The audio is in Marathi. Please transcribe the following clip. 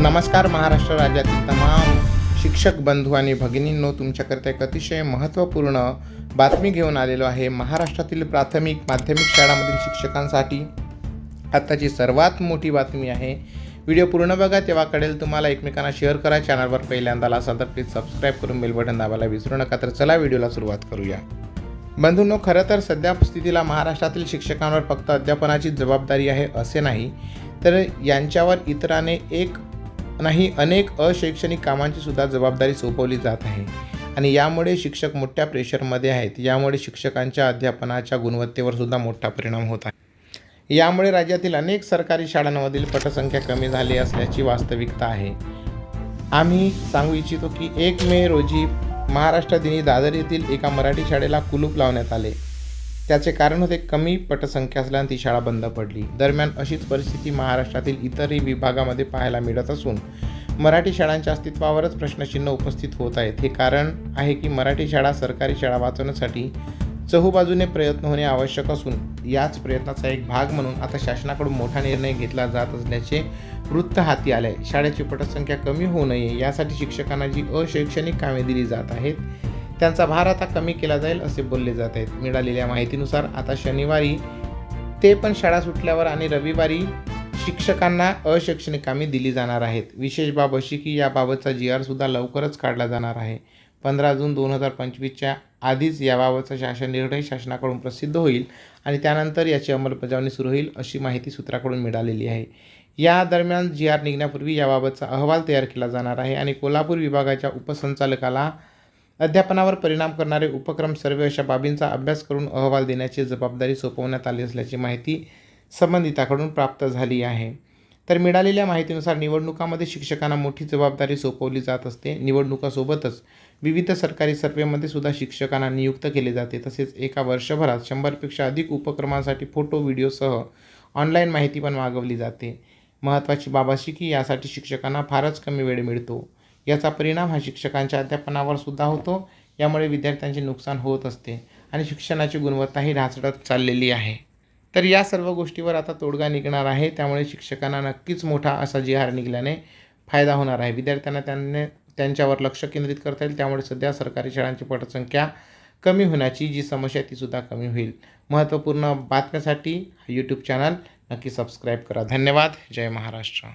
नमस्कार महाराष्ट्र राज्यातील तमाम शिक्षक बंधू आणि भगिनींनो तुमच्याकरता एक अतिशय महत्त्वपूर्ण बातमी घेऊन आलेलो आहे. महाराष्ट्रातील प्राथमिक माध्यमिक शाळांमधील शिक्षकांसाठी आत्ताची सर्वात मोठी बातमी आहे. व्हिडिओ पूर्ण बघा तेव्हा कळेल तुम्हाला एकमेकांना शेअर करा. चॅनलवर पहिल्यांदा असाल तर प्लीज सबस्क्राईब करून बेल बटन दाबायला विसरू नका. तर चला व्हिडिओला सुरुवात करूया. बंधूंनो खरं तर सध्या स्थितीला महाराष्ट्रातील शिक्षकांवर फक्त अध्यापनाची जबाबदारी आहे असे नाही तर यांच्यावर इतराने एक नाही अनेक अशैक्षणिक कामांची सुद्धा जबाबदारी सोपवली जात आहे. आणि यामुळे शिक्षक मोठ्या प्रेशरमध्ये आहेत. यामुळे शिक्षकांच्या अध्यापनाच्या गुणवत्तेवर सुद्धा मोठा परिणाम होत आहे. यामुळे राज्यातील अनेक सरकारी शाळांमधील पटसंख्या कमी झाली असल्याची वास्तविकता आहे. आम्ही सांगू इच्छितो की एक मे रोजी महाराष्ट्र दिनी दादर येथील एका मराठी शाळेला कुलूप लावण्यात आले. त्याचे कारण होते कमी पटसंख्या असल्याने ती शाळा बंद पडली. दरम्यान अशीच परिस्थिती महाराष्ट्रातील इतरही विभागामध्ये पाहायला मिळत असून मराठी शाळांच्या अस्तित्वावरच प्रश्नचिन्ह उपस्थित होत आहेत. हे कारण आहे की मराठी शाळा सरकारी शाळा वाचवण्यासाठी चहूबाजूने प्रयत्न होणे आवश्यक असून याच प्रयत्नाचा एक भाग म्हणून आता शासनाकडून मोठा निर्णय घेतला जात असल्याचे वृत्त हाती आले शाळेची पटसंख्या कमी होऊ नये यासाठी शिक्षकांना जी अशैक्षणिक कामे दिली जात आहेत त्यांचा भार आता कमी केला जाईल असे बोलले जात आहेत. मिळालेल्या माहितीनुसार आता शनिवारी ते पण शाळा सुटल्यावर आणि रविवारी शिक्षकांना अशैक्षणिक कामे दिली जाणार आहेत. विशेष बाब अशी की याबाबतचा जी आरसुद्धा लवकरच काढला जाणार आहे. पंधरा जून दोन हजार पंचवीसच्या आधीच याबाबतचा शासन निर्णय शासनाकडून प्रसिद्ध होईल आणि त्यानंतर याची अंमलबजावणी सुरू होईल अशी माहिती सूत्राकडून मिळालेली आहे. या दरम्यान जी आर निघण्यापूर्वी याबाबतचा अहवाल तयार केला जाणार आहे आणि कोल्हापूर विभागाच्या उपसंचालकाला अध्यापनावर परिणाम करणारे उपक्रम सर्वे अशा बाबींचा अभ्यास करून अहवाल देण्याची जबाबदारी सोपवण्यात आली असल्याची माहिती संबंधिताकडून प्राप्त झाली आहे. तर मिळालेल्या माहितीनुसार निवडणुकामध्ये शिक्षकांना मोठी जबाबदारी सोपवली जात असते. निवडणुकासोबतच विविध सरकारी सर्वेमध्ये सुद्धा शिक्षकांना नियुक्त केले जाते. तसेच एका वर्षभरात शंभरपेक्षा अधिक उपक्रमांसाठी फोटो व्हिडिओसह ऑनलाईन माहिती पण मागवली जाते. महत्त्वाची बाब अशी की यासाठी शिक्षकांना फारच कमी वेळ मिळतो. याचा परिणाम हा शिक्षकांच्या अध्यापनावर सुद्धा होतो. यामुळे विद्यार्थ्यांचे नुकसान होत असते आणि शिक्षणाची गुणवत्ताही ढासळत चाललेली आहे. तर या सर्व गोष्टीवर आता तोडगा निघणार आहे. त्यामुळे शिक्षकांना नक्कीच मोठा असा जी आर निघाल्याने फायदा होणार आहे. विद्यार्थ्यांना त्यांनी त्यांच्यावर लक्ष केंद्रित करता येईल. त्यामुळे सध्या सरकारी शाळांची पटसंख्या कमी होण्याची जी समस्या आहे ती सुद्धा कमी होईल. महत्त्वपूर्ण बातम्यासाठी यूट्यूब चॅनल नक्की सबस्क्राईब करा. धन्यवाद. जय महाराष्ट्र.